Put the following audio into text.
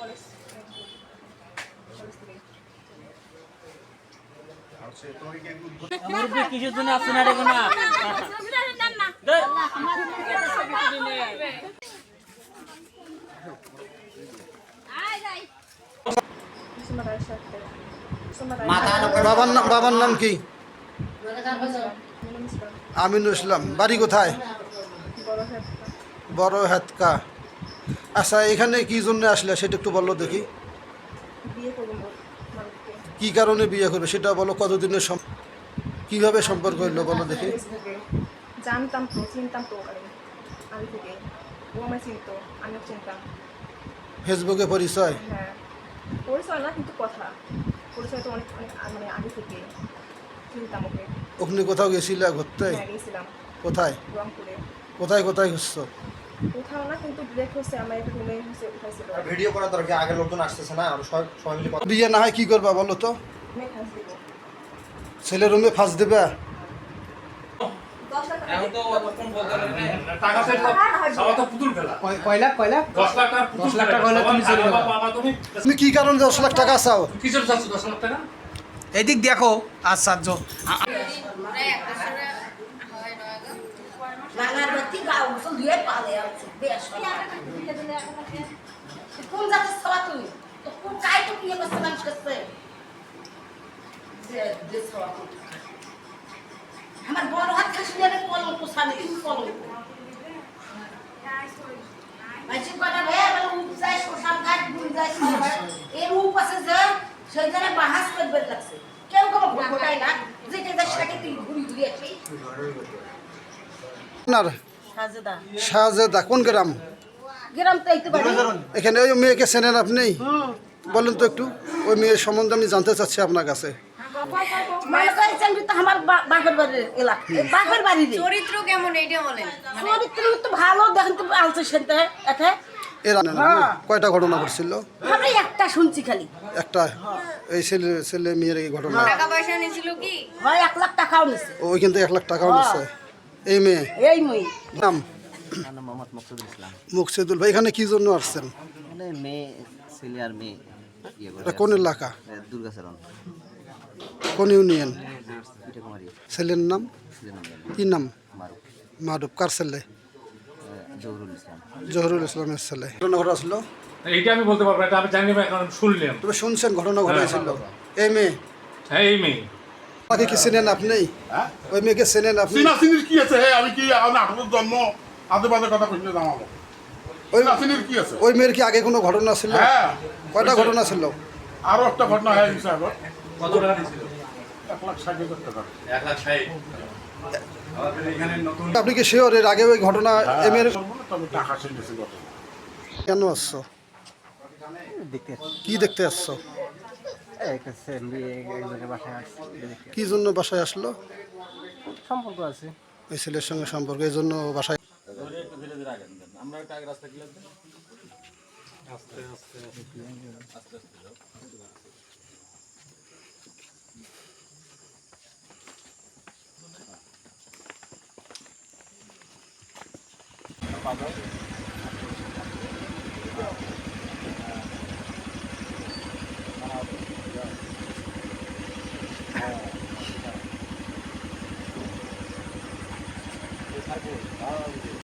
College কিসের জন্য না বাবার নাম কি? আমিনুল ইসলাম। বাড়ি কোথায়? বড় হাতকা। আচ্ছা এখানে কি জন্য আসলে? সেটা একটু বলো দেখি। কি কারণে বিয়ে করবে? সেটা বলো কতদিনের কীভাবে সম্পর্ক হইল বলো দেখি। জানতাম তো চিনতাম তো থেকে ও চিনতো আমিও চিনতাম। ফেসবুকে পরিচয়? হ্যাঁ। পরিচয় না কিন্তু কথা। পরিচয় তো অনেক অনেক মানে আগে থেকে চিনতাম ওকে। ওখানে কোথাও গেছিলে ঘুরতে? হ্যাঁ গেছিলাম। কোথায়? রংপুরে। কোথায় কোথায় ঘুরছো? কোথাও না কিন্তু ব্রেক হচ্ছে আমার একটা রুমে হচ্ছে উঠাইছিল ভিডিও করার দরকার আগের লোকজন আসতেছে না আমরা সবাই সবাই মিলে কথা বিয়ে না হয় কি করবা বলো তো? ছেলে রুমে ফাঁস দেবা? তুমি চলে যাবে। বাবা তুমি তুমি কি কারণে দশ লাখ টাকা চাও? কিসের চাচ্ছ দশ লাখ টাকা? এদিক দেখো আশ্চর্য বাংলার ব্যক্তি গাও গোসল ধুয়ে পালে আছে, বেশ কোন জাতের সবা তুই তো কোন কাই তো বিয়ে করছে? মানুষ করছে। আমার বড় হাত খাসি নেবে কলঙ্ক সামনে কি কলঙ্ক মাঝে কটা ভাই বলে উপ যায়, শ্মশান ঘাট, গুল যায় এর উপ আছে যে, সেই জায়গায় বাহাস করবে লাগছে। কেউ কোনো ঘটায় না। যেটা যায় সেটাকে তুই ঘুরি ঘুরি আসি আপনার সাজেদা শাহজাদা কোন গ্রাম? এখানে ওই মেয়েকে চেনেন আপনি? বলেন তো একটু ওই মেয়ের সম্বন্ধে আমি জানতে চাচ্ছি আপনার কাছে। মনে চরিত্র কেমন এইটা বলেন? চরিত্র তো ভালো দেখেন তো আলছে এর কয়টা ঘটনা ঘটছিল? একটা শুনছি খালি। একটা এই ছেলে ছেলে মেয়ের এই ঘটনা। টাকা পয়সা নিয়েছিল কি? হয় এক লাখ টাকাও নিছে। ওইখান থেকে এক লাখ টাকাও নিচ্ছে এই মেয়ে এই মই। নাম? নাম মোহাম্মদ মকসুদুল ইসলাম। মুকসিদুল ভাই এখানে কি জন্য আসছেন? মানে মেয়ে ছেলে আর মেয়ে ইয়ে এটা কোন এলাকা? দুর্গাচরণ কোন ইউনিয়ন ছেলের নাম? কি নাম? মারুফ। কার ছেলে? জহুরুল ইসলাম। জহরুল ইসলামের ছেলে। ঘটনা ঘটা আসলো এইটা আমি বলতে পারব এটা আমি জানি না এখন শুনলাম। তুমি শুনছেন ঘটনা ঘটাইছিল। এই মেয়ে? হ্যাঁ এই মেয়ে। তাকে কি চেনেন আপনি? ওই মেয়েকে চেনেন আপনি? চিনা চিনির কি আছে হে? আমি কি আমি আঠারো জন্ম আদে বাদে কথা কইলে জানাব। ওই চিনা চিনির কি আছে? ওই মেয়ের কি আগে কোনো ঘটনা ছিল? হ্যাঁ। কয়টা ঘটনা ছিল? আরও একটা ঘটনা হয়ে গেছে কত টাকা দিয়েছিল এক লাখ ষাট হাজার টাকা। এক লাখ ষাট। আমাদের এখানে নতুন আপনি কি শিওর এর আগে ওই ঘটনা এম এর টাকা কেন আসছো? দেখতে কি দেখতে আসছো? কি জন্য বাসায় আসলো? সম্পর্ক আছে। ওই ছেলের সঙ্গে সম্পর্ক এই জন্য বাসায় একটা